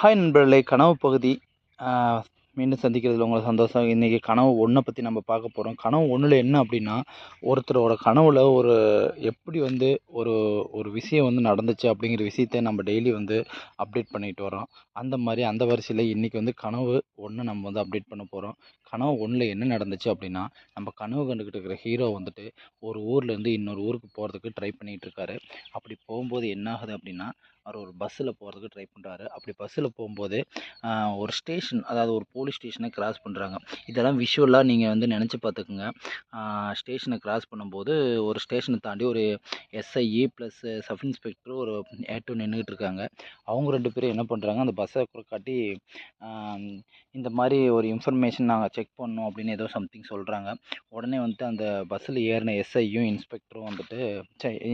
Hi நண்பர்களே கனவு பகுதி. மீண்டும் சந்திக்கிறதுல உங்களை சந்தோஷம். இன்றைக்கி கனவு ஒன்றை பற்றி நம்ம பார்க்க போகிறோம் கனவு ஒன்றில் என்ன அப்படின்னா ஒருத்தரோட கனவில் ஒரு எப்படி வந்து ஒரு ஒரு விஷயம் வந்து நடந்துச்சு அப்படிங்கிற விஷயத்த நம்ம டெய்லி வந்து அப்டேட் பண்ணிட்டு வரோம் அந்த மாதிரி அந்த வரிசையில் இன்றைக்கி வந்து கனவு ஒன்று நம்ம வந்து அப்டேட் பண்ண போகிறோம் கனவு ஒன்றில் என்ன நடந்துச்சு அப்படின்னா நம்ம கனவு கண்டுக்கிட்டு இருக்கிற ஹீரோ வந்துட்டு ஒரு ஊர்லேருந்து இன்னொரு ஊருக்கு போகிறதுக்கு ட்ரை பண்ணிகிட்ருக்காரு அப்படி போகும்போது என்ன ஆகுது அப்படின்னா அவர் ஒரு பஸ்ஸில் போகிறதுக்கு ட்ரை பண்ணுறாரு அப்படி பஸ்ஸில் போகும்போது ஒரு ஸ்டேஷன் அதாவது ஒரு போலீஸ் ஸ்டேஷனை கிராஸ் பண்ணுறாங்க இதெல்லாம் விஷுவலாக நீங்கள் வந்து நினச்சி பார்த்துக்குங்க. ஸ்டேஷனை கிராஸ் பண்ணும்போது ஒரு ஸ்டேஷனை தாண்டி ஒரு எஸ்ஐஇ ப்ளஸ் சப் இன்ஸ்பெக்டர் ஒரு ஏட்டோ நின்றுட்டு இருக்காங்க. அவங்க ரெண்டு பேரும் என்ன பண்ணுறாங்க அந்த பஸ்ஸை காட்டி இந்த மாதிரி ஒரு இன்ஃபர்மேஷன் நாங்கள் செக் பண்ணோம் அப்படின்னு ஏதோ சம்திங் சொல்கிறாங்க உடனே வந்துட்டு அந்த பஸ்ஸில் ஏறின எஸ்ஐயும் இன்ஸ்பெக்டரும் வந்துட்டு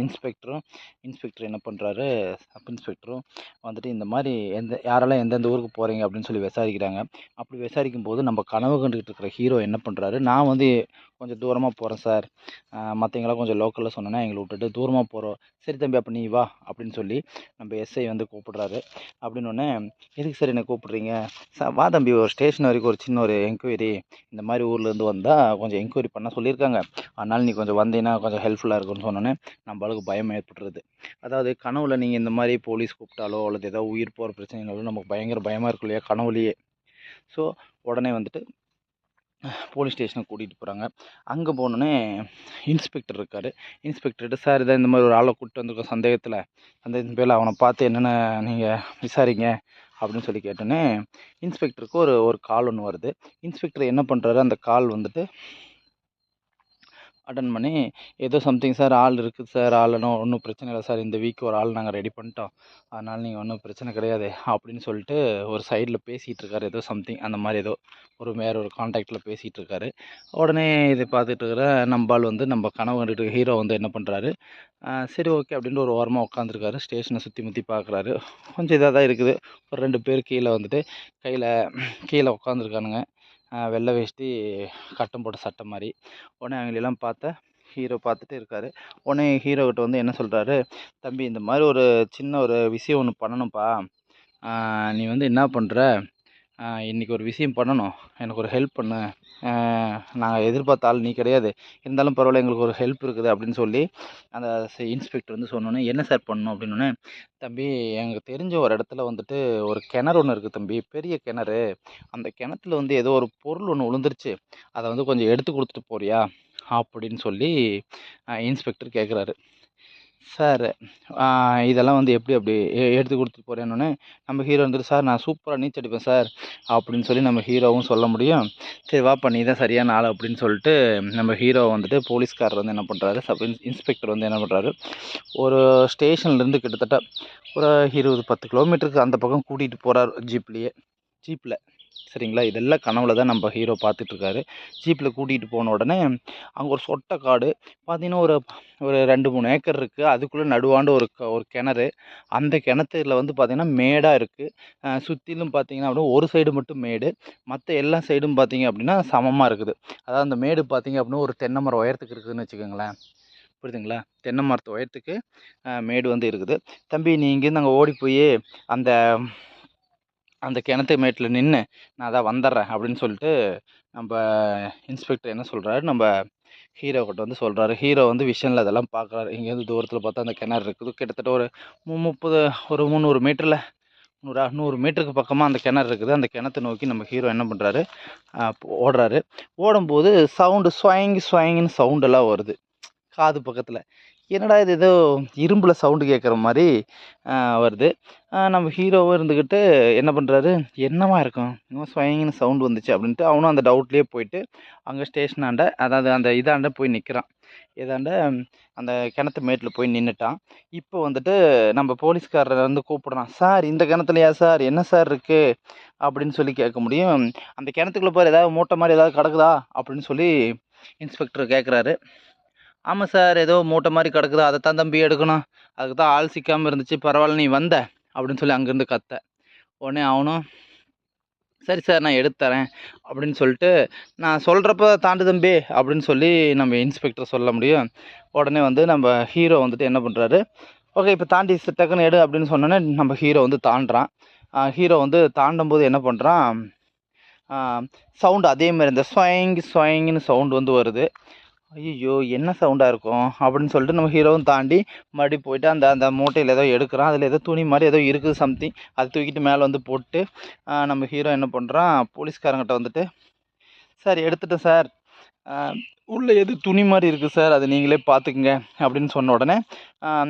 இன்ஸ்பெக்டரும் இன்ஸ்பெக்டர் என்ன பண்ணுறாரு சப் இன்ஸ்பெக்டரும் வந்துட்டு இந்த மாதிரி எந்த யாரெல்லாம் எந்தெந்த ஊருக்கு போகிறீங்க அப்படின்னு சொல்லி விசாரிக்கிறாங்க. அப்படி விசாரிக்கும் போது நம்ம கனவு கண்டுகிட்டு இருக்கிற ஹீரோ என்ன பண்ணுறாரு நான் வந்து கொஞ்சம் தூரமாக போகிறேன் சார் மற்றவங்களாம் கொஞ்சம் லோக்கலில் சொன்னோன்னா எங்களை விட்டுட்டு தூரமாக போகிறோம் சரி தம்பி அப்போ நீ வா அப்படின்னு சொல்லி நம்ம எஸ்ஐ வந்து கூப்பிடுறாரு. அப்படின்னோடனே எதுக்கு சார் என்னை கூப்பிட்றீங்க? சார் வா தம்பி ஒரு ஸ்டேஷன் வரைக்கும் ஒரு சின்ன ஒரு என்கொயரி இந்த மாதிரி ஊர்லேருந்து வந்தால் கொஞ்சம் என்கொயரி பண்ண சொல்லியிருக்காங்க. அதனால் நீ கொஞ்சம் வந்தீங்கன்னா கொஞ்சம் ஹெல்ப்ஃபுல்லாக இருக்கும்னு சொன்னோன்னே நம்மளுக்கு பயம் ஏற்பட்டுருது. அதாவது கனவுல நீங்கள் இந்த மாதிரி போலீஸ் கூப்பிட்டாலோ அல்லது ஏதோ உயிர் போகிற பிரச்சனைனாலும் நமக்கு பயங்கர பயமாக இருக்கும் இல்லையா கனவுலையே. ஸோ உடனே வந்துட்டு போலீஸ் ஸ்டேஷனுக்கு கூட்டிகிட்டு போகிறாங்க அங்கே போனோடனே இன்ஸ்பெக்டர் இருக்கார். இன்ஸ்பெக்டர்கிட்ட சார் இதை இந்த மாதிரி ஒரு ஆளை கூப்பிட்டு வந்திருக்கோம் சந்தேகத்தில். சந்தேகத்தின் பேரில் அவனை பார்த்து என்னென்ன நீங்கள் விசாரிங்க? அப்படின்னு சொல்லி கேட்டோன்னே இன்ஸ்பெக்டருக்கு ஒரு ஒரு கால் ஒன்று வருது. இன்ஸ்பெக்டர் என்ன பண்ணுறாரு அந்த கால் வந்துட்டு அட்டன் பண்ணி ஏதோ சம்திங் சார் ஆள் இருக்குது சார் ஆளுன்னு ஒன்றும் பிரச்சனை இல்லை சார் இந்த வீக் ஒரு ஆள் நாங்கள் ரெடி பண்ணிட்டோம். அதனால் நீங்கள் ஒன்றும் பிரச்சனை கிடையாது அப்படின்னு சொல்லிட்டு ஒரு சைடில் பேசிகிட்டு இருக்காரு. ஏதோ சம்திங் அந்த மாதிரி ஏதோ ஒரு வேறு ஒரு காண்டாக்டில் பேசிகிட்டு இருக்காரு. உடனே இதை பார்த்துட்டு இருக்கிற நம்பால் வந்து நம்ம கனவு கண்டுட்டு ஹீரோ வந்து என்ன பண்ணுறாரு சரி ஓகே அப்படின்ட்டு ஒரு ஓரமாக உட்காந்துருக்காரு ஸ்டேஷனை சுற்றி முற்றி பார்க்குறாரு. கொஞ்சம் இதாக தான் இருக்குது. ஒரு ரெண்டு பேர் கீழே வந்துட்டு கையில் கீழே உட்காந்துருக்கானுங்க வெள்ளை வேஷ்டி கட்டம் போட்ட சட்டை மாதிரி உடனே அவங்களெல்லாம் பார்த்தா ஹீரோ பார்த்துட்டு இருக்கார். உடனே ஹீரோக்கிட்ட வந்து என்ன சொல்கிறாரு தம்பி இந்த மாதிரி ஒரு சின்ன ஒரு விஷயம் ஒன்று பண்ணணும்ப்பா. நீ வந்து என்ன பண்ணுற இன்றைக்கி ஒரு விஷயம் பண்ணணும். எனக்கு ஒரு ஹெல்ப் பண்ணு. நாங்கள் எதிர்பார்த்த ஆள் நீ கிடையாது. இருந்தாலும் பரவாயில்ல எங்களுக்கு ஒரு ஹெல்ப் இருக்குது அப்படின்னு சொல்லி அந்த இன்ஸ்பெக்டர் வந்து சொன்னோன்னே என்ன சார் பண்ணணும்? அப்படின்னோடனே தம்பி எனக்கு தெரிஞ்ச ஒரு இடத்துல வந்துட்டு ஒரு கிணறு ஒன்று இருக்குது தம்பி. பெரிய கிணறு. அந்த கிணத்துல வந்து ஏதோ ஒரு பொருள் ஒன்று விழுந்துருச்சு அதை வந்து கொஞ்சம் எடுத்து கொடுத்துட்டு போறியா? அப்படின்னு சொல்லி இன்ஸ்பெக்டர் கேட்குறாரு சார் இதெல்லாம் வந்து எப்படி அப்படி எடுத்து கொடுத்துட்டு போகிறேன்னொன்னே நம்ம ஹீரோ வந்துட்டு சார் நான் சூப்பராக நீச்சல் அடிப்பேன் சார் அப்படின்னு சொல்லி நம்ம ஹீரோவும் சொல்ல முடியும். சரி வாப்பா நீ தான் சரியான ஆள் அப்படின்னு சொல்லிட்டு நம்ம ஹீரோ வந்துட்டு போலீஸ்காரர் வந்து என்ன பண்ணுறாரு சப் இன்ஸ்பெக்டர் வந்து என்ன பண்ணுறாரு ஒரு ஸ்டேஷன்லேருந்து கிட்டத்தட்ட ஒரு இருபது பத்து கிலோமீட்டருக்கு அந்த பக்கம் கூட்டிகிட்டு போகிறார் ஜீப்லேயே ஜீப்பில் சரிங்களா இதெல்லாம் கனவுல தான் நம்ம ஹீரோ பார்த்துட்ருக்காரு. ஜீப்பில் கூட்டிகிட்டு போன உடனே அங்கே ஒரு சொட்டை காடு பார்த்தீங்கன்னா ஒரு ஒரு ரெண்டு மூணு ஏக்கர் இருக்குது அதுக்குள்ளே நடுவாண்டு ஒரு ஒரு கிணறு. அந்த கிணத்துல வந்து பார்த்திங்கன்னா மேடாக இருக்குது சுற்றிலும் பார்த்திங்கன்னா அப்படின்னா ஒரு சைடு மட்டும் மேடு. மற்ற எல்லா சைடும் பார்த்திங்க அப்படின்னா சமமாக இருக்குது. அதாவது அந்த மேடு பார்த்திங்க அப்படின்னா ஒரு தென்னை மரம் உயரத்துக்கு இருக்குதுன்னு வச்சுக்கோங்களேன். புரியுதுங்களா? தென்னை மரத்து உயரத்துக்கு மேடு வந்து இருக்குது. தம்பி நீ இங்கேருந்து அங்கே ஓடி போய் அந்த அந்த கிணத்து மேட்டில் நின்று நான் அதான் வந்துடுறேன் அப்படின்னு சொல்லிட்டு நம்ம இன்ஸ்பெக்டர் என்ன சொல்கிறாரு நம்ம ஹீரோ கிட்ட வந்து சொல்கிறாரு ஹீரோ வந்து விஷனில் அதெல்லாம் பார்க்குறாரு இங்கேருந்து தூரத்தில் பார்த்தா அந்த கிணறு இருக்குது. கிட்டத்தட்ட ஒரு முப்பது ஒரு முந்நூறு மீட்டரில் நூறு நூறு மீட்டருக்கு பக்கமாக அந்த கிணறு இருக்குது. அந்த கிணத்தை நோக்கி நம்ம ஹீரோ என்ன பண்ணுறாரு ஓடுறாரு. ஓடும்போது சவுண்டு ஸ்வயங்கி ஸ்வயங்கின்னு சவுண்டெல்லாம் வருது. காது பக்கத்தில். என்னடா இது ஏதோ இரும்பில் சவுண்டு கேட்குற மாதிரி வருது. நம்ம ஹீரோவும் இருந்துக்கிட்டு என்ன பண்ணுறாரு என்னவா இருக்கும்? இன்னும் ஸ்வயங்கின்னு சவுண்டு வந்துச்சு அப்படின்ட்டு அவனும் அந்த டவுட்லேயே போயிட்டு அங்கே ஸ்டேஷனாண்ட அதாவது அந்த இதாண்ட போய் நிற்கிறான் இதாண்ட அந்த கிணத்து மேட்டில் போய் நின்றுட்டான் இப்போ வந்துட்டு நம்ம போலீஸ்காரரை வந்து கூப்பிடுறான். சார் இந்த கிணத்துலையா சார்? என்ன சார் இருக்குது அப்படின்னு சொல்லி கேட்க முடியும். அந்த கிணத்துக்குள்ளே போய் ஏதாவது மூட்டை மாதிரி ஏதாவது கிடக்குதா? அப்படின்னு சொல்லி இன்ஸ்பெக்டர் கேட்குறாரு ஆமாம் சார் ஏதோ மூட்டை மாதிரி கிடக்குது? அதை தான் தம்பி எடுக்கணும். அதுக்கு தான் ஆள் சிக்காமல் இருந்துச்சு. பரவாயில்ல நீ வந்த. அப்படின்னு சொல்லி அங்கேருந்து கத்த. உடனே அவனும் சரி சார் நான் எடுத்தரேன் அப்படின்னு சொல்லிட்டு நான் சொல்கிறப்ப தாண்டு தம்பி அப்படின்னு சொல்லி நம்ம இன்ஸ்பெக்டர் சொல்ல முடியும். உடனே வந்து நம்ம ஹீரோ வந்துட்டு என்ன பண்ணுறாரு ஓகே இப்போ தாண்டி டக்குன்னு எடு அப்படின்னு சொன்னோன்னே நம்ம ஹீரோ வந்து தாண்டுறான். ஹீரோ வந்து தாண்டும்போது என்ன பண்ணுறான் சவுண்டு அதே மாதிரி இந்த ஸ்வயங் ஸ்வயங்னு சவுண்டு வந்து வருது. ஐயோ என்ன சவுண்டாக இருக்கும்? அப்படின்னு சொல்லிட்டு நம்ம ஹீரோவும் தாண்டி மறுபடியும் போயிட்டு அந்த அந்த மூட்டையில் ஏதோ எடுக்கிறான். அதில் ஏதோ துணி மாதிரி ஏதோ இருக்குது சம்திங் அதை தூக்கிட்டு மேலே வந்து போட்டு நம்ம ஹீரோ என்ன பண்ணுறான் போலீஸ்காரங்கிட்ட வந்துட்டு சார் எடுத்துட்டேன் சார். உள்ளே எது துணி மாதிரி இருக்குது சார்? அதை நீங்களே பார்த்துக்குங்க. அப்படின்னு சொன்ன உடனே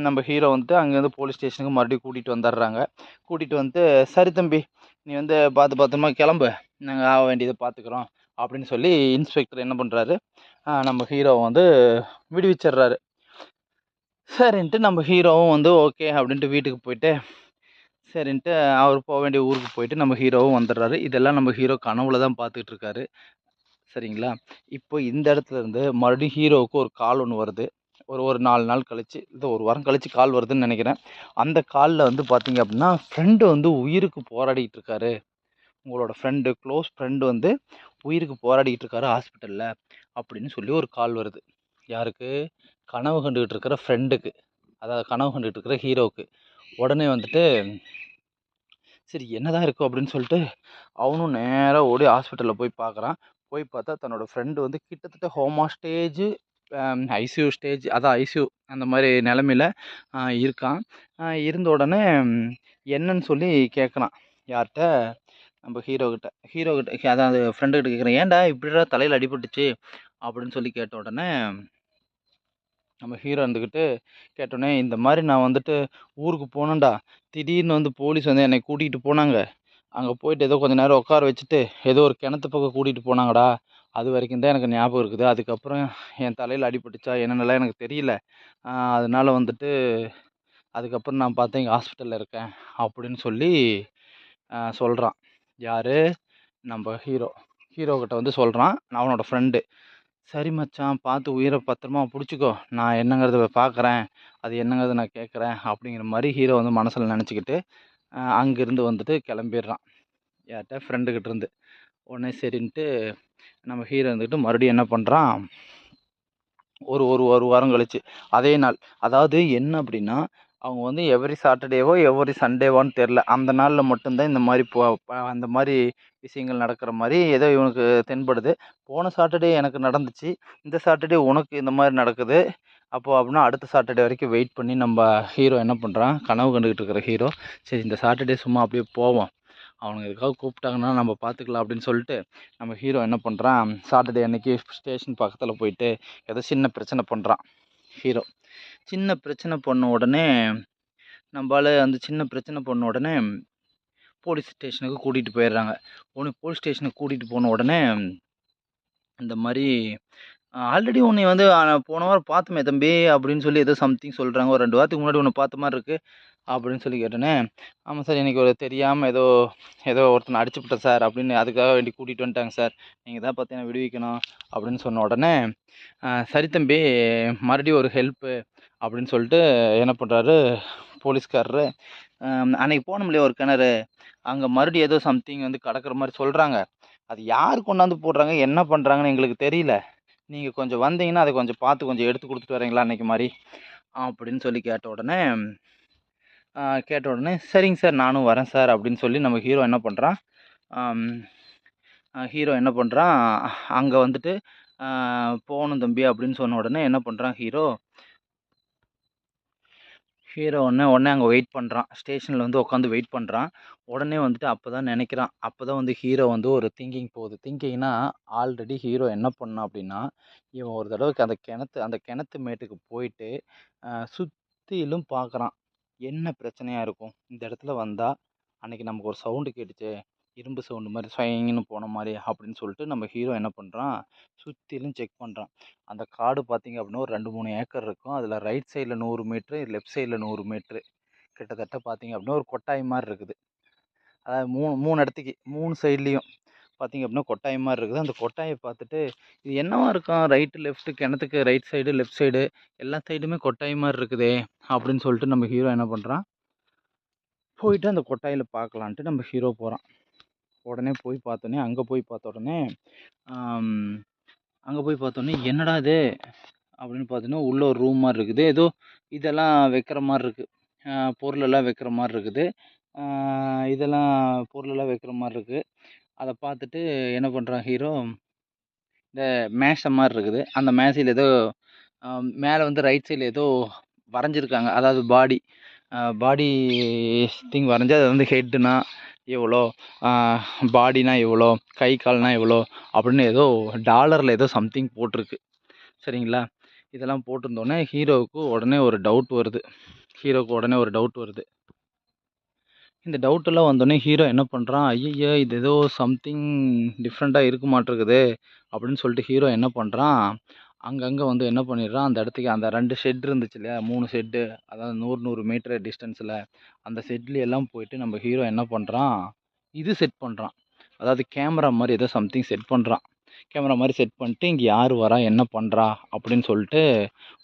நம்ம ஹீரோ வந்துட்டு அங்கேருந்து போலீஸ் ஸ்டேஷனுக்கு மறுபடியும் கூட்டிகிட்டு வந்துடுறாங்க. கூட்டிகிட்டு வந்துட்டு சரி தம்பி நீ வந்து பார்த்து பத்திரமா கிளம்பு. நாங்கள் ஆக வேண்டியதை பார்த்துக்குறோம். அப்படின்னு சொல்லி இன்ஸ்பெக்டர் என்ன பண்ணுறாரு நம்ம ஹீரோவை வந்து விடுவிச்சிடுறாரு. சரின்ட்டு நம்ம ஹீரோவும் வந்து ஓகே அப்படின்ட்டு வீட்டுக்கு போயிட்டு சரின்ட்டு அவர் போக வேண்டிய ஊருக்கு போயிட்டு நம்ம ஹீரோவும் வந்துடுறாரு. இதெல்லாம் நம்ம ஹீரோ கனவுல தான் பார்த்துக்கிட்டு இருக்காரு. சரிங்களா? இப்போ இந்த இடத்துல இருந்து மறுபடியும் ஹீரோவுக்கு ஒரு கால் ஒன்று வருது. ஒரு ஒரு நாலு நாள் கழிச்சு இல்லை ஒரு வாரம் கழிச்சு கால் வருதுன்னு நினைக்கிறேன். அந்த காலில் வந்து பார்த்தீங்க அப்படின்னா ஃப்ரெண்டு வந்து உயிருக்கு போராடிட்டு இருக்காரு. உங்களோட ஃப்ரெண்டு க்ளோஸ் ஃப்ரெண்டு வந்து உயிருக்கு போராடிட்டு இருக்காரு ஹாஸ்பிட்டலில் அப்படின்னு சொல்லி ஒரு கால் வருது. யாருக்கு? கனவு கண்டுகிட்டு இருக்கிற ஃப்ரெண்டுக்கு அதாவது கனவு கண்டுகிட்டு இருக்கிற ஹீரோவுக்கு உடனே வந்துட்டு சரி என்னதான் இருக்கும் அப்படின்னு சொல்லிட்டு அவனும் நேராக ஓடி ஹாஸ்பிட்டலில் போய் பார்க்குறான் போய் பார்த்தா தன்னோட ஃப்ரெண்டு வந்து கிட்டத்தட்ட ஹோமா ஸ்டேஜ் ஐசியூ ஸ்டேஜ் அதான் ஐசியூ அந்த மாதிரி நிலமையில இருக்கான். இருந்த உடனே என்னன்னு சொல்லி கேட்குறான் யார்கிட்ட? நம்ம ஹீரோக்கிட்ட ஹீரோக்கிட்ட அதாவது ஃப்ரெண்டு கேட்குறேன் ஏன்டா இப்படிடா தலையில் அடிபட்டுச்சு? அப்படின்னு சொல்லி கேட்ட உடனே நம்ம ஹீரோ இருந்துக்கிட்டு கேட்டோடனே இந்த மாதிரி நான் வந்துட்டு ஊருக்கு போனேன்டா திடீர்னு வந்து போலீஸ் வந்து என்னை கூட்டிகிட்டு போனாங்க. அங்கே போயிட்டு ஏதோ கொஞ்சம் நேரம் உட்கார வச்சுட்டு ஏதோ ஒரு கிணத்து பக்கம் கூட்டிகிட்டு போனாங்கடா. அது வரைக்கும் தான் எனக்கு ஞாபகம் இருக்குது. அதுக்கப்புறம் என் தலையில் அடிபட்டுச்சா என்னென்னலாம் எனக்கு தெரியல. அதனால் வந்துட்டு அதுக்கப்புறம் நான் பார்த்தேன் இங்கே ஹாஸ்பிட்டலில் இருக்கேன் அப்படின்னு சொல்லி சொல்கிறான் யார்? நம்ம ஹீரோ ஹீரோக்கிட்ட வந்து சொல்கிறான் நான் அவனோட ஃப்ரெண்டு சரி மச்சான் பார்த்து உயிரை பத்திரமா பிடிச்சிக்கோ. நான் என்னங்கிறத பார்க்குறேன். அது என்னங்கிறத நான் கேட்குறேன் அப்படிங்கிற மாதிரி ஹீரோ வந்து மனசில் நினச்சிக்கிட்டு அங்கேருந்து வந்துட்டு கிளம்பிடுறான். யார்கிட்ட? ஃப்ரெண்டுக்கிட்ட இருந்து. உடனே சரின்ட்டு நம்ம ஹீரோ இருந்துக்கிட்டு மறுபடியும் என்ன பண்ணுறான் ஒரு ஒரு ஒரு வாரம் கழிச்சு. அதே நாள். அதாவது என்ன அப்படின்னா அவங்க வந்து எவ்ரி சாட்டர்டேவோ எவ்ரி சண்டேவோன்னு தெரில அந்த நாளில் மட்டும்தான் இந்த மாதிரி போ அந்த மாதிரி விஷயங்கள் நடக்கிற மாதிரி ஏதோ இவனுக்கு தென்படுது. போன சாட்டர்டே எனக்கு நடந்துச்சு. இந்த சாட்டர்டே உனக்கு இந்த மாதிரி நடக்குது. அப்போது அப்படின்னா அடுத்த சாட்டர்டே வரைக்கும் வெயிட் பண்ணி நம்ம ஹீரோ என்ன பண்ணுறான் கனவு கண்டுக்கிட்டு இருக்கிற ஹீரோ சரி இந்த சாட்டர்டே சும்மா அப்படியே போவோம். அவனுங்க எதுக்காக கூப்பிட்டாங்கன்னா நம்ம பார்த்துக்கலாம் அப்படின்னு சொல்லிட்டு நம்ம ஹீரோ என்ன பண்ணுறான் சாட்டர்டே அன்னைக்கு ஸ்டேஷன் பக்கத்தில் போயிட்டு ஏதோ சின்ன பிரச்சனை பண்ணுறான் ஹீரோ சின்ன பிரச்சனை பண்ண உடனே நம்மளால் அந்த சின்ன பிரச்சனை பண்ண உடனே போலீஸ் ஸ்டேஷனுக்கு கூட்டிகிட்டு போயிடுறாங்க. உன்னை போலீஸ் ஸ்டேஷனுக்கு கூட்டிகிட்டு போன உடனே இந்த மாதிரி ஆல்ரெடி உன்னை வந்து போன வாரம் பார்த்தோமே தம்பி அப்படின்னு சொல்லி ஏதோ சம்திங் சொல்கிறாங்க ஒரு ரெண்டு வாரத்துக்கு முன்னாடி உன்னை பார்த்த மாதிரி இருக்குது அப்படின்னு சொல்லி கேட்டோன்னே ஆமாம் சார் எனக்கு ஒரு தெரியாமல் ஏதோ ஏதோ ஒருத்தனை அடிச்சுப்பிட்டேன் சார் அப்படின்னு அதுக்காக வேண்டி கூட்டிகிட்டு வந்துட்டாங்க சார். நீங்கள் தான் பார்த்து விடுவிக்கணும் அப்படின்னு சொன்ன உடனே சரி தம்பி மறுபடியும் ஒரு ஹெல்ப்பு அப்படின்னு சொல்லிட்டு என்ன பண்ணுறாரு போலீஸ்காரரு அன்றைக்கி அன்னைக்கு போனோம் இல்லையா ஒரு கிணறு அங்கே மறுபடியும் ஏதோ சம்திங் வந்து கிடக்கிற மாதிரி சொல்கிறாங்க அது யார் கொண்டாந்து போடுறாங்க? என்ன பண்ணுறாங்கன்னு எங்களுக்கு தெரியல. நீங்கள் கொஞ்சம் வந்தீங்கன்னா அதை கொஞ்சம் பார்த்து கொஞ்சம் எடுத்து கொடுத்துட்டு வரீங்களா அன்றைக்கி மாதிரி? அப்படின்னு சொல்லி கேட்ட உடனே கேட்ட உடனே சரிங்க சார் நானும் வரேன் சார் அப்படின்னு சொல்லி நம்ம ஹீரோ என்ன பண்ணுறான் ஹீரோ என்ன பண்ணுறான் அங்கே வந்துட்டு போகணும் தம்பி அப்படின்னு சொன்ன உடனே என்ன பண்ணுறான் ஹீரோ ஹீரோ உடனே உடனே அங்கே வெயிட் பண்ணுறான் ஸ்டேஷனில் வந்து உட்காந்து வெயிட் பண்ணுறான் உடனே வந்துட்டு அப்போ தான் நினைக்கிறான். அப்போ தான் வந்து ஹீரோ வந்து ஒரு திங்கிங் போகுது. திங்கிங்னா ஆல்ரெடி ஹீரோ என்ன பண்ணான் அப்படின்னா இவன் ஒரு தடவைக்கு அந்த கிணத்து அந்த கிணத்து மேட்டுக்கு போயிட்டு சுற்றிலும் பார்க்குறான் என்ன பிரச்சனையாக இருக்கும்? இந்த இடத்துல வந்தால் அன்னைக்கு நமக்கு ஒரு சவுண்டு கேட்டுச்சு இரும்பு சவுண்டு மாதிரி ஸ்வயங்னு போன மாதிரி அப்படின்னு சொல்லிட்டு நம்ம ஹீரோ என்ன பண்ணுறான் சுற்றிலும் செக் பண்ணுறான் அந்த காடு பார்த்தீங்க அப்படின்னா ஒரு ரெண்டு மூணு ஏக்கர் இருக்கும். அதில் ரைட் சைடில் நூறு மீட்ரு லெஃப்ட் சைடில் நூறு மீட்ரு. கிட்டத்தட்ட பார்த்தீங்க அப்படின்னா ஒரு கொட்டாய் மாதிரி இருக்குது. அதாவது மூணு மூணு இடத்துக்கு மூணு சைட்லேயும் பார்த்தீங்க அப்படின்னா கொட்டாய் மாதிரி இருக்குது. அந்த கொட்டாயை பார்த்துட்டு இது என்னவா இருக்கும்? ரைட்டு லெஃப்ட்டு கிணத்துக்கு ரைட் சைடு லெஃப்ட் சைடு எல்லா சைடுமே கொட்டாய் மாதிரி இருக்குதே அப்படின்னு சொல்லிட்டு நம்ம ஹீரோ என்ன பண்ணுறான் போயிட்டு அந்த கொட்டாயில் பார்க்கலான்ட்டு நம்ம ஹீரோ போகிறான் உடனே போய் பார்த்தோன்னே அங்கே போய் பார்த்த உடனே அங்கே போய் பார்த்தோன்னே என்னடா இது? அப்படின்னு பார்த்தோன்னா உள்ள ஒரு ரூம் மாதிரி இருக்குது. ஏதோ இதெல்லாம் வைக்கிற மாதிரி இருக்குது பொருளெல்லாம் வைக்கிற மாதிரி இருக்குது. இதெல்லாம் பொருளெல்லாம் வைக்கிற மாதிரி இருக்குது அதை பார்த்துட்டு என்ன பண்ணுறான் ஹீரோ இந்த மேஷை மாதிரி இருக்குது. அந்த மேசையில் ஏதோ மேலே வந்து ரைட் சைடில் ஏதோ வரைஞ்சிருக்காங்க. அதாவது பாடி பாடி திங் வரைஞ்சி அது வந்து ஹெட்டுனா இவ்வளோ பாடினா இவ்வளோ கை கால்னா இவ்வளோ அப்படின்னு ஏதோ டாலரில் ஏதோ சம்திங் போட்டிருக்கு. சரிங்களா? இதெல்லாம் போட்டிருந்தோடனே ஹீரோவுக்கு உடனே ஒரு டவுட் வருது. ஹீரோவுக்கு உடனே ஒரு டவுட் வருது. இந்த டவுட்டெல்லாம் வந்தோடனே ஹீரோ என்ன பண்ணுறான் ஐயோ இது ஏதோ சம்திங் டிஃப்ரெண்ட்டாக இருக்க மாட்டிருக்குது அப்படின்னு சொல்லிட்டு ஹீரோ என்ன பண்ணுறான் அங்கங்கே வந்து என்ன பண்ணிடுறான்? அந்த இடத்துக்கு அந்த ரெண்டு ஷெட் இருந்துச்சு இல்லையா? மூணு ஷெட்டு அதாவது நூறு நூறு மீட்டர் டிஸ்டன்ஸில் அந்த ஷெட்ல எல்லாம் போயிட்டு நம்ம ஹீரோ என்ன பண்ணுறான் இது செட் பண்ணுறான் அதாவது கேமரா மாதிரி ஏதோ சம்திங் செட் பண்ணுறான் கேமரா மாதிரி செட் பண்ணிட்டு இங்கே யார் வரா? என்ன பண்ணுறா அப்படின்னு சொல்லிட்டு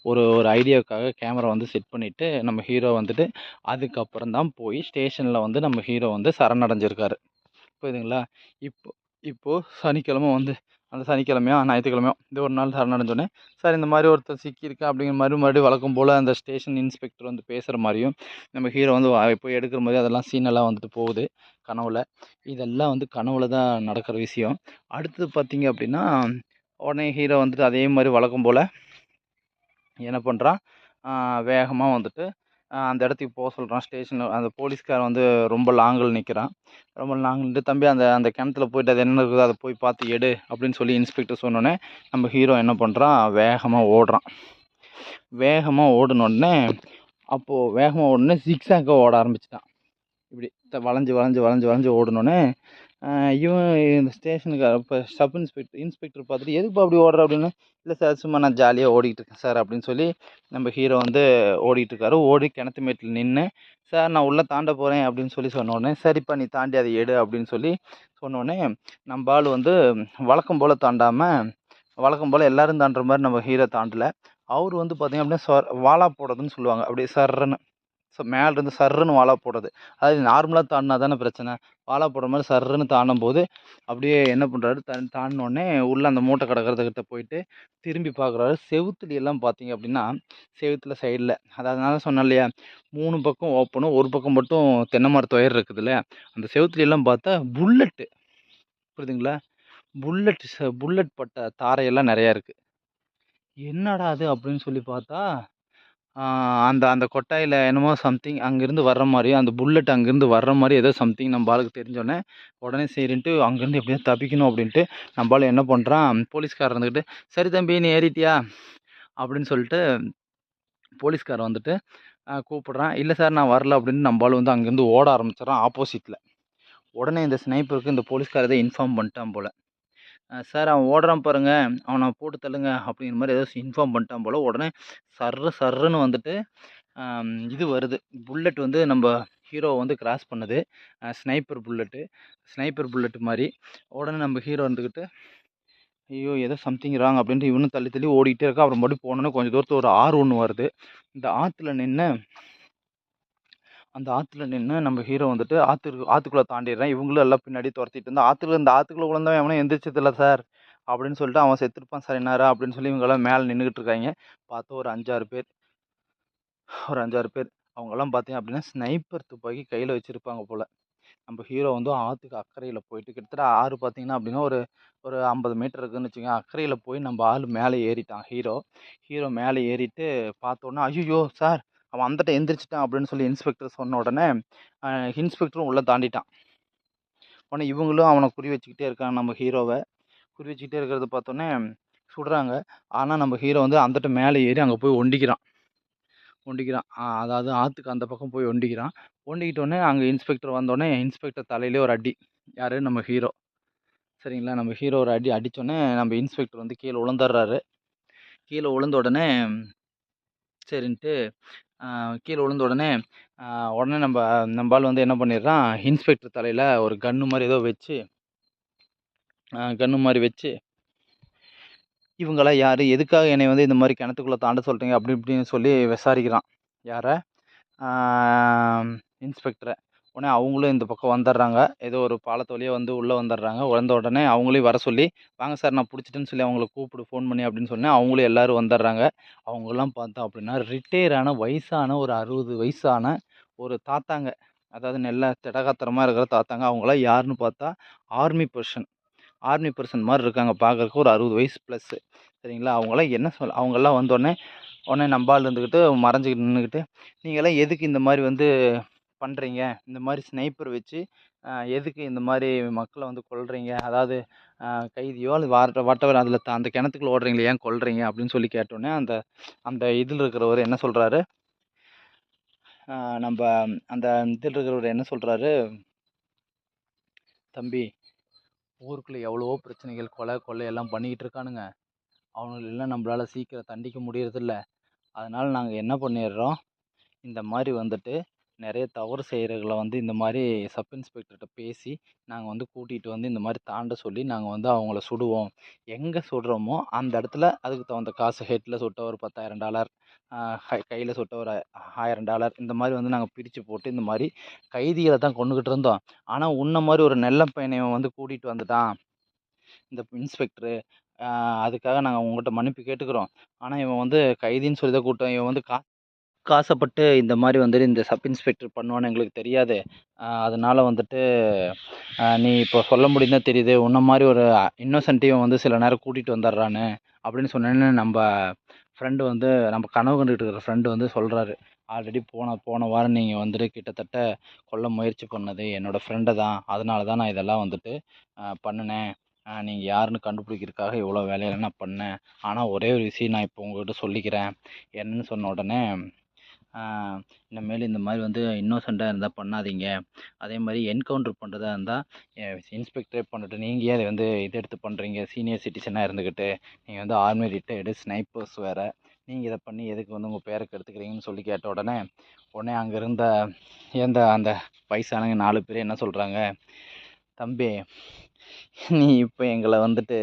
ஒரு ஒரு ஐடியாவுக்காக கேமரா வந்து செட் பண்ணிவிட்டு நம்ம ஹீரோ வந்துட்டு அதுக்கப்புறம் தான் போய் ஸ்டேஷனில் வந்து நம்ம ஹீரோ வந்து சரணடைஞ்சிருக்காரு. புரியுதுங்களா? இப்போ இப்போது சனிக்கிழமை வந்து அந்த சனிக்கிழமையோ ஞாயிற்றுக்கிழமையோ இந்த ஒரு நாள் சரணடைஞ்சோடனே சார் இந்த மாதிரி ஒருத்தர் சிக்கியிருக்கா அப்படிங்கிற மாதிரி மறுபடியும் வழக்கம் போல் அந்த ஸ்டேஷன் இன்ஸ்பெக்டர் வந்து பேசுகிற மாதிரியும் நம்ம ஹீரோ வந்து போய் எடுக்கிற மாதிரி அதெல்லாம் சீனெல்லாம் வந்துட்டு போகுது கனவுல. இதெல்லாம் வந்து கனவுல தான் நடக்கிற விஷயம். அடுத்தது பார்த்திங்க அப்படின்னா உடனே ஹீரோ வந்துட்டு அதே மாதிரி வழக்கம் போல் என்ன பண்ணுறான் வேகமாக வந்துட்டு அந்த இடத்துக்கு போக சொல்கிறான் ஸ்டேஷனில் அந்த போலீஸ்கார் வந்து ரொம்ப லாங்கில் நிற்கிறான் ரொம்ப லாங்கில் தம்பி அந்த அந்த கிணத்துல போயிட்டு அது என்ன இருக்குதோ அதை போய் பார்த்து எடு அப்படின்னு சொல்லி இன்ஸ்பெக்டர் சொன்னோடனே நம்ம ஹீரோ என்ன பண்ணுறான் வேகமாக ஓடுறான். வேகமாக ஓடினோடனே அப்போது வேகமாக ஓடனே சிக்ஸாக ஓட ஆரம்பிச்சிட்டான். இப்படி த- வளைஞ்சு வளைஞ்சு வளைஞ்சு வளைஞ்சு ஓடினோடனே இவன் இந்த ஸ்டேஷனுக்கு இப்போ சப் இன்ஸ்பெக்டர் இன்ஸ்பெக்டர் பார்த்துட்டு எதுப்பா அப்படி ஓடுற? அப்படின்னு. இல்லை சார் சும்மா நான் ஜாலியாக ஓடிக்கிட்டு இருக்கேன் சார் அப்படின்னு சொல்லி நம்ம ஹீரோ வந்து ஓடிட்டு இருக்காரு ஓடி கிணத்து மேட்டில் நின்று சார் நான் உள்ளே தாண்ட போகிறேன் அப்படின்னு சொல்லி சொன்ன உடனே சரிப்பா நீ தாண்டி அதை எடு அப்படின்னு சொல்லி சொன்னோடனே நம்ம ஆள் வந்து வழக்கம் போல் தாண்டாமல் வழக்கம் போல் எல்லோரும் தாண்டுற மாதிரி நம்ம ஹீரோ தாண்டல. அவர் வந்து பார்த்திங்க அப்படின்னா சொ வாழா போடுறதுன்னு சொல்லுவாங்க. அப்படியே சர்றன்னு. ஸோ மேலேருந்து சர்ருன்னு வாழை போடுறது. அதாவது நார்மலாக தாண்டினா தானே பிரச்சனை. வாழை போடுற மாதிரி சர்ருன்னு தாண்டும் போது அப்படியே என்ன பண்ணுறாரு தன் தாண்டினோடனே உள்ளே அந்த மூட்டை கிடக்கிறதுக்கிட்ட போயிட்டு திரும்பி பார்க்குறாரு. செவுத்துல எல்லாம் பார்த்தீங்க அப்படின்னா செவுத்துல சைடில் அதாவது நான் சொன்னேன் இல்லையா? மூணு பக்கம் ஓப்பனும் ஒரு பக்கம் மட்டும் தென்னை மரத்து ஒயர் இருக்குதுல்ல அந்த செவுத்துல எல்லாம் பார்த்தா புல்லட்டு புரியுதுங்களா? புல்லட் புல்லட் பட்ட தாரையெல்லாம் நிறையா இருக்குது என்னடா அது அப்படின்னு சொல்லி பார்த்தா அந்த அந்த கொட்டாயில் என்னமோ சம்திங் அங்கேருந்து வர்ற மாதிரியும் அந்த புல்லட் அங்கேருந்து வர்ற மாதிரி ஏதோ சம்திங் நம்ம ஆளுக்கு தெரிஞ்சோடனே உடனே சரின்ட்டு அங்கேருந்து எப்படியா தப்பிக்கணும் அப்படின்ட்டு நம்ம என்ன பண்ணுறான் போலீஸ்காரர் இருந்துக்கிட்டு சரி தம்பி நீ ஏறிட்டியா? அப்படின்னு சொல்லிட்டு போலீஸ்கார் வந்துட்டு கூப்பிட்றான். இல்லை சார் நான் வரல அப்படின்னு நம்ம வந்து அங்கேருந்து ஓட ஆரம்பிச்சிடறான் ஆப்போசிட்டில் உடனே இந்த ஸ்னைப்பருக்கு இந்த போலீஸ்காரர் இதை இன்ஃபார்ம் பண்ணிட்டான் போல். சார் அவன் ஓடுறான் பாருங்க. அவனை போட்டு தள்ளுங்க. அப்படிங்கிற மாதிரி ஏதோ இன்ஃபார்ம் பண்ணிட்டான் போல். உடனே சர்ரு சர்ருன்னு வந்துட்டு இது வருது. புல்லட் வந்து நம்ம ஹீரோவை வந்து கிராஸ் பண்ணுது. Sniper bullet. ஸ்னைப்பர் புல்லட் மாதிரி. உடனே நம்ம ஹீரோ வந்துக்கிட்டு ஐயோ ஏதோ சம்திங் ராங் அப்படின்ட்டு இவனும் தள்ளி தள்ளி ஓடிக்கிட்டே இருக்கா. அப்புறம் மறுபடியும் போனோன்னே கொஞ்சம் தூரத்தில் ஒரு ஆறு ஒன்று வருது. இந்த ஆற்றுல நின்று அந்த ஆற்றுல நின்று நம்ம ஹீரோ வந்துட்டு ஆற்றுக்கு ஆற்றுக்குள்ளே தாண்டிடுறான். இவங்களும் எல்லாம் பின்னாடி துரத்திட்டு இருந்தால் ஆற்றுல இந்த ஆற்றுக்குள்ளே விழுந்தவன் எவனும் எந்திரிச்சதில்ல சார். அப்படின்னு சொல்லிட்டு அவன் செத்துருப்பான் சார். என்னாரா அப்படின்னு சொல்லி இவங்கெல்லாம் மேலே நின்றுக்கிட்டு இருக்காங்க. பார்த்தா ஒரு அஞ்சாறு பேர். ஒரு அஞ்சாறு பேர். அவங்கெல்லாம் பார்த்தீங்க அப்படின்னா ஸ்னைப்பர் துப்பாக்கி கையில் வச்சுருப்பாங்க போல். நம்ம ஹீரோ வந்து ஆற்றுக்கு அக்கறையில் போயிட்டு கிட்டத்தட்ட ஆறு பார்த்தீங்கன்னா அப்படின்னா ஒரு ஒரு ஐம்பது மீட்டர் இருக்குன்னு வச்சுக்கோங்க. அக்கறையில் போய் நம்ம ஆள் மேலே ஏறிட்டான் ஹீரோ ஹீரோ மேலே ஏறிட்டு பார்த்தோன்னே ஐயோ சார் அவன் அந்தட்ட எந்திரிச்சிட்டான் அப்படின்னு சொல்லி இன்ஸ்பெக்டர் சொன்ன உடனே இன்ஸ்பெக்டரும் உள்ளே தாண்டிட்டான். உடனே இவங்களும் அவனை குறி வச்சுக்கிட்டே இருக்காங்க நம்ம ஹீரோவை குறி வச்சுக்கிட்டே இருக்கிறத பார்த்தோன்னே சுடுறாங்க. ஆனால் நம்ம ஹீரோ வந்து அந்தட்ட மேலே ஏறி அங்கே போய் ஒண்டிக்கிறான். ஒண்டிக்கிறான். அதாவது ஆற்றுக்கு அந்த பக்கம் போய் ஒண்டிக்கிறான். ஒண்டிக்கிட்டோடனே அங்கே இன்ஸ்பெக்டர் வந்தோடனே இன்ஸ்பெக்டர் தலையிலே ஒரு அடி. யார்? நம்ம ஹீரோ சரிங்களா? நம்ம ஹீரோ ஒரு அடி அடித்தோடனே நம்ம இன்ஸ்பெக்டர் வந்து கீழே விழுந்துடுறாரு கீழே விழுந்த உடனே சரின்ட்டு கீழே விழுந்த உடனே உடனே நம்ம நம்ம ஆள் வந்து என்ன பண்ணிடுறான் இன்ஸ்பெக்டர் தலையில் ஒரு கன்று மாதிரி ஏதோ வச்சு கன்று மாதிரி வச்சு இவங்களாம் யார்? எதுக்காக என்னை வந்து இந்த மாதிரி கிணத்துக்குள்ளே தாண்ட சொல்கிறீங்க அப்படி இப்படின்னு சொல்லி விசாரிக்கிறான். யாரை? இன்ஸ்பெக்டரை உடனே அவங்களும் இந்த பக்கம் வந்துடுறாங்க ஏதோ ஒரு பாலத்து வழியா வந்து உள்ளே வந்துடுறாங்க வந்த உடனே அவங்களையும் வர சொல்லி வாங்க சார் நான் பிடிச்சிட்டேன்னு சொல்லி அவங்கள கூப்பிடு ஃபோன் பண்ணி அப்படின்னு சொன்னேன் அவங்களும் எல்லோரும் வந்துடுறாங்க அவங்களாம் பார்த்தோம் அப்படின்னா ரிட்டையரான வயசான ஒரு அறுபது வயசான ஒரு தாத்தாங்க அதாவது நல்ல திடகாத்திரமாக இருக்கிற தாத்தாங்க. அவங்களாம் யாருன்னு பார்த்தா, ஆர்மி பர்சன் ஆர்மி பர்சன் மாதிரி இருக்காங்க பார்க்கறக்கு. ஒரு 60 வயசு ப்ளஸ்ஸு. சரிங்களா? அவங்களாம் என்ன சொல் அவங்களாம் வந்தோடனே உடனே நம்பால் இருந்துக்கிட்டு மறைஞ்சிக்கிட்டு நின்றுக்கிட்டு நீங்களாம் எதுக்கு இந்த மாதிரி வந்து பண்ணுறீங்க இந்த மாதிரி ஸ்னைப்பர் வச்சு எதுக்கு இந்த மாதிரி மக்களை வந்து கொல்றீங்க? அதாவது கைதியோ அல்லது வாட் வாட்டவர் அதில் அந்த கிணத்துக்குள்ள ஓடுறீங்களே ஏன் கொல்றீங்க?" அப்படின்னு சொல்லி கேட்டோன்னே அந்த அந்த இதில் இருக்கிறவர் என்ன சொல்கிறாரு நம்ம நம்ப அந்த இதில் இருக்கிறவர் என்ன சொல்கிறாரு "தம்பி, ஊருக்குள்ளே எவ்வளவோ பிரச்சனைகள், கொலை, கொள்ளை எல்லாம் பண்ணிக்கிட்டு இருக்கானுங்க. அவனுங்களெல்லாம் நம்மளால் சீக்கிரம் தண்டிக்க முடியறதில்ல. அதனால் நாங்கள் என்ன பண்ணிடுறோம், இந்த மாதிரி வந்துட்டு நிறைய தவறு செய்றவங்கள வந்து இந்த மாதிரி சப் இன்ஸ்பெக்டர்கிட்ட பேசி, நாங்கள் வந்து கூட்டிகிட்டு வந்து இந்த மாதிரி தாண்ட சொல்லி, நாங்கள் வந்து அவங்கள சுடுவோம். எங்கே சுடுறோமோ அந்த இடத்துல அதுக்கு தகுந்த காசு ஹெட்டில் சுட்ட ஒரு $10,000 அ ஹை ஒரு $1000 இந்த மாதிரி வந்து நாங்கள் பிரித்து போட்டு, இந்த மாதிரி கைதிகளை தான் கொண்டுக்கிட்டு இருந்தோம். ஆனால் உன்ன மாதிரி ஒரு நல்ல பையன வந்து கூட்டிகிட்டு வந்துட்டான். இந்த இன்ஸ்பெக்டரு. அதுக்காக நாங்கள் உங்கள்கிட்ட மன்னிப்பு கேட்டுக்கிறோம். ஆனால் இவன் வந்து கைதின்னு சொல்லி தான் கூப்பிட்டோம். இவன் வந்து கா காசப்பட்டு இந்த மாதிரி வந்துட்டு இந்த சப் இன்ஸ்பெக்டர் பண்ணுவான்னு எங்களுக்கு தெரியாது. அதனால் வந்துட்டு நீ இப்போ சொல்ல முடியும் தான் தெரியுது. உன்ன மாதிரி ஒரு இன்னோசென்ட்டையும் வந்து சில நேரம் கூட்டிகிட்டு வந்துடுறான்னு. அப்படின்னு சொன்னோனே நம்ம ஃப்ரெண்டு வந்து நம்ம கனவு கண்டுகிட்டு இருக்கிற ஃப்ரெண்டு வந்து சொல்கிறாரு ஆல்ரெடி போன போன வாரம் நீங்கள் வந்துட்டு கிட்டத்தட்ட கொல்ல முயற்சி பண்ணது என்னோட ஃப்ரெண்டை தான். அதனால தான் நான் இதெல்லாம் வந்துட்டு பண்ணினேன் நீங்கள் யாருன்னு கண்டுபிடிக்கிறதுக்காக இவ்வளோ வேலையெல்லாம் நான் பண்ணேன். ஆனால் ஒரே ஒரு விஷயம் நான் இப்போ உங்கள்கிட்ட சொல்லிக்கிறேன். என்னன்னு சொன்ன உடனே, இனிமேல் இந்த மாதிரி வந்து இன்னோசென்ட்டா இருந்தால் பண்ணாதீங்க. அதே மாதிரி என்கவுண்டர் பண்ணுறதா இருந்தால் இன்ஸ்பெக்டரே பண்ணட்டும். நீங்கள் ஏன் வந்து இது எடுத்து பண்ணுறீங்க சீனியர் சிட்டிசனாக இருந்துக்கிட்டு நீங்கள் வந்து ஆர்மி ரிட்டையர்டு ஸ்னைப்பர்ஸ் வேறு நீங்கள் இதை பண்ணி எதுக்கு வந்து உங்கள் பேரை கெடுத்துக்கிறீங்கன்னு சொல்லி கேட்ட உடனே, உடனே அங்கே இருந்த எந்த அந்த வயசானவங்க நாலு பேர் என்ன சொல்கிறாங்க "தம்பி, நீ இப்போ எங்களை வந்துட்டு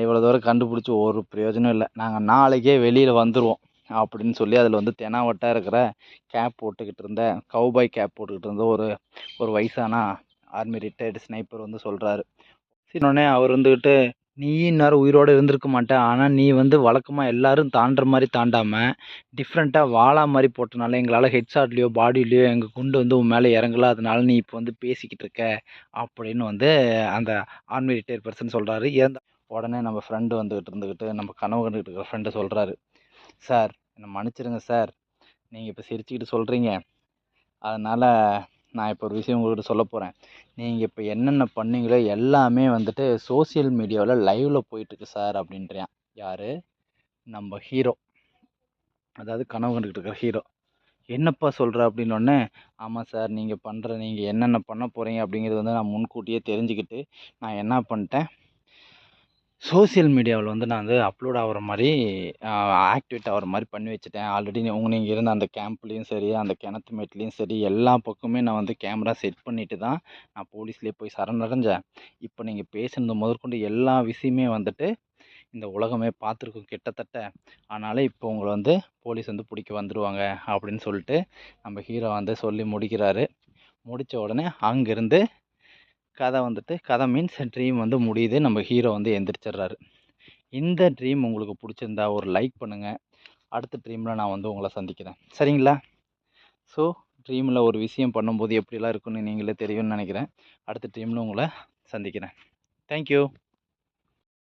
இவ்வளோ தூரம் கண்டுபிடிச்சி ஒரு பிரயோஜனம் இல்லை நாங்கள் நாளைக்கே வெளியில் வந்துடுவோம் அப்படின்னு சொல்லி அதில் வந்து தெனாவட்டாக இருக்கிற கேப் போட்டுக்கிட்டு இருந்த கவுபாய் கேப் போட்டுக்கிட்டு இருந்த ஒரு ஒரு வயசான ஆர்மி ரிட்டையர்டு ஸ்னைப்பர் வந்து சொல்கிறாரு உடனே அவர் வந்துக்கிட்டு நீ இந்நேரம் உயிரோட இருந்திருக்க மாட்டேன் ஆனால் நீ வந்து வழக்கமாக எல்லாரும் தாண்டுற மாதிரி தாண்டாமல் டிஃப்ரெண்ட்டாக வாழா மாதிரி போட்டனால எங்களால் ஹெட்ஷாட்லேயோ பாடியிலையோ எங்கள் குண்டு வந்து உன் மேலே இறங்கல. அதனால நீ இப்போ வந்து பேசிக்கிட்டு இருக்க." அப்படின்னு வந்து அந்த ஆர்மி ரிட்டையர் பர்சன் சொல்கிறாரு இறந்த உடனே நம்ம ஃப்ரெண்டு வந்துக்கிட்டு இருந்துக்கிட்டு நம்ம கனவு கண்டுக்கிட்டு இருக்கிற ஃப்ரெண்டு சொல்கிறாரு "சார், என்னை மன்னிச்சிடுங்க சார். நீங்கள் இப்போ சிரிச்சுக்கிட்டு சொல்கிறீங்க அதனால் நான் இப்போ ஒரு விஷயம் உங்கள்கிட்ட சொல்ல போகிறேன் நீங்கள் இப்போ என்னென்ன பண்ணீங்களோ எல்லாமே வந்துட்டு சோசியல் மீடியாவில் லைவில் போயிட்டுருக்கு சார்." அப்படின்றான். யார் நம்ம ஹீரோ. அதாவது கனவு கண்டுகிட்டு இருக்கிற ஹீரோ. "என்னப்பா சொல்கிற அப்படின்னொடனே ஆமாம் சார். நீங்கள் பண்ணுற நீங்கள் என்னென்ன பண்ண போகிறீங்க அப்படிங்கிறது வந்து நான் முன்கூட்டியே தெரிஞ்சுக்கிட்டு, நான் என்ன பண்ணிட்டேன் சோசியல் மீடியாவில் வந்து நான் வந்து அப்லோட் ஆகுற மாதிரி ஆக்டிவேட் ஆகிற மாதிரி பண்ணி வச்சுட்டேன். ஆல்ரெடி உங்கள் நீங்கள் இருந்த அந்த கேம்ப்லேயும் சரி, அந்த கிணத்து மேட்லேயும் சரி, எல்லா பக்கமுமே நான் வந்து கேமரா செட் பண்ணிவிட்டு தான் நான் போலீஸ்லேயே போய் சரணடைஞ்சேன். இப்போ நீங்கள் பேசுனது முதற்கொண்டு எல்லா விஷயமே வந்துட்டு இந்த உலகமே பார்த்துருக்கும் கிட்டத்தட்ட. அதனால் இப்போ உங்களை வந்து போலீஸ் வந்து பிடிக்க வந்துடுவாங்க அப்படின்னு சொல்லிட்டு நம்ம ஹீரோ வந்து சொல்லி முடிக்கிறாரு. முடித்த உடனே அங்கிருந்து கதை வந்துட்டு கதை மீன்ஸ் ட்ரீம் வந்து முடியுது. நம்ம ஹீரோ வந்து எந்திரிச்சிடுறாரு. இந்த ட்ரீம் உங்களுக்கு பிடிச்சிருந்தா ஒரு லைக் பண்ணுங்கள் அடுத்த ட்ரீமில் நான் வந்து உங்களை சந்திக்கிறேன். சரிங்களா? ஸோ ட்ரீமில் ஒரு விஷயம் பண்ணும்போது எப்படிலாம் இருக்குன்னு நீங்களே தெரியும்னு நினைக்கிறேன் அடுத்த ட்ரீமில் உங்களை சந்திக்கிறேன். Thank you.